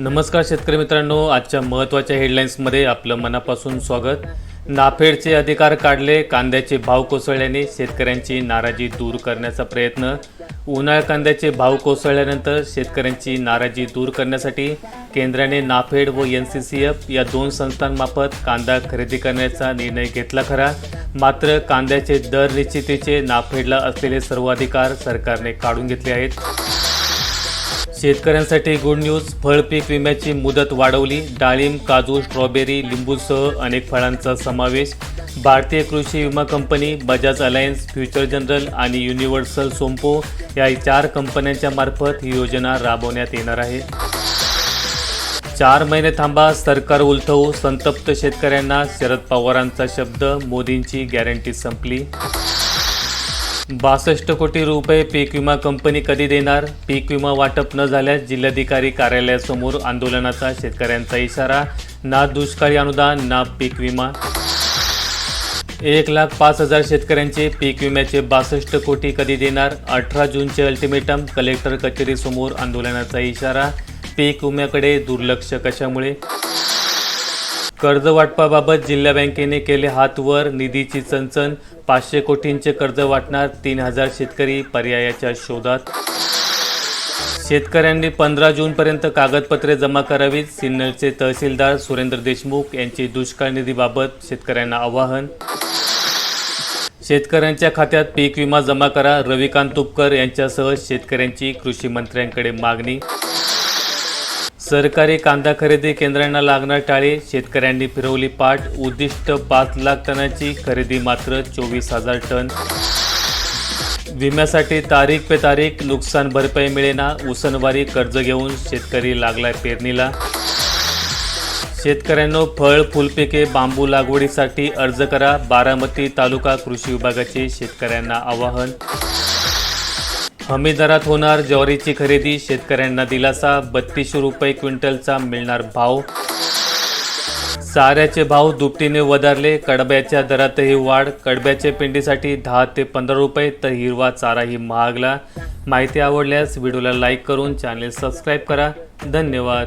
नमस्कार शेतकरी मित्रांनो आजच्या महत्त्वाच्या हेडलाईन्समध्ये आपलं मनापासून स्वागत. नाफेडचे अधिकार काढले कांद्याचे भाव कोसळल्याने शेतकऱ्यांची नाराजी दूर करण्याचा प्रयत्न. उन्हाळ कांद्याचे भाव कोसळल्यानंतर शेतकऱ्यांची नाराजी दूर करण्यासाठी केंद्राने नाफेड व एन सी सी एफ या दोन संस्थांमार्फत कांदा खरेदी करण्याचा निर्णय घेतला खरा. मात्र कांद्याचे दर निश्चितीचे नाफेडला असलेले सर्व अधिकार सरकारने काढून घेतले आहेत. शेतकऱ्यांसाठी गुड न्यूज. फळपीक विम्याची मुदत वाढवली. डाळिंब काजू स्ट्रॉबेरी लिंबूसह अनेक फळांचा समावेश. भारतीय कृषी विमा company Bajaj Allianz future general आणि युनिव्हर्सल सोम्पो या चार कंपन्यांच्या मार्फत ही योजना राबवण्यात येणार आहे. चार महिने थांबा सरकार उलथवू. संतप्त शेतकऱ्यांना शरद पवारांचा शब्द. मोदींची गॅरंटी संपली. बासष्ट कोटी रुपये पीक विमा कंपनी कधी देणार? पीक विमा वाटप न झाल्यास जिल्हाधिकारी कार्यालयासमोर आंदोलनाचा शेतकऱ्यांचा इशारा ना दुष्काळी अनुदान ना पीक विमा. एक लाख पाच हजार शेतकऱ्यांचे पीक विम्याचे बासष्ट कोटी कधी देणार? अठरा जूनचे अल्टिमेटम कलेक्टर कचेरीसमोर आंदोलनाचा इशारा. पीक विम्याकडे दुर्लक्ष कशामुळे? कर्ज वाटपाबाबत जिल्हा बँकेने केले हात वर निधीची चणचण. पाचशे कोटींचे कर्ज वाटणार तीन हजार शेतकरी पर्यायाच्या शोधात. शेतकऱ्यांनी पंधरा जूनपर्यंत कागदपत्रे जमा करावीत सिन्नरचे तहसीलदार सुरेंद्र देशमुख यांचे दुष्काळ निधीबाबत शेतकऱ्यांना आवाहन. शेतकऱ्यांच्या खात्यात पीक विमा जमा करा रविकांत तुपकर यांच्यासह शेतकऱ्यांची कृषी मंत्र्यांकडे मागणी. सरकारी कांदा खरेदी केंद्रांना लागणार टाळे. शेतकऱ्यांनी फिरवली पाठ. उद्दिष्ट पाच लाख टनाची खरेदी मात्र चोवीस हजार टन. विम्यासाठी तारीख पे तारीख नुकसान भरपाई मिळेना. उसनवारी कर्ज घेऊन शेतकरी लागलाय पेरणीला. शेतकऱ्यांनो फळ फुलपिके बांबू लागवडीसाठी अर्ज करा. बारामती तालुका कृषी विभागाचे शेतकऱ्यांना आवाहन. हमी दरात होणार ज्वारीची खरेदी शेतकऱ्यांना दिलासा बत्तीसशे रुपये क्विंटलचा मिळणार भाव. चाऱ्याचे भाव दुपटीने वधारले कडब्याच्या दरातही वाढ कडब्याच्या पेंडीसाठी दहा ते पंधरा रुपये तर हिरवा चाराही महागला. माहिती आवडल्यास व्हिडिओला लाईक करून चॅनेल सबस्क्राईब करा. धन्यवाद.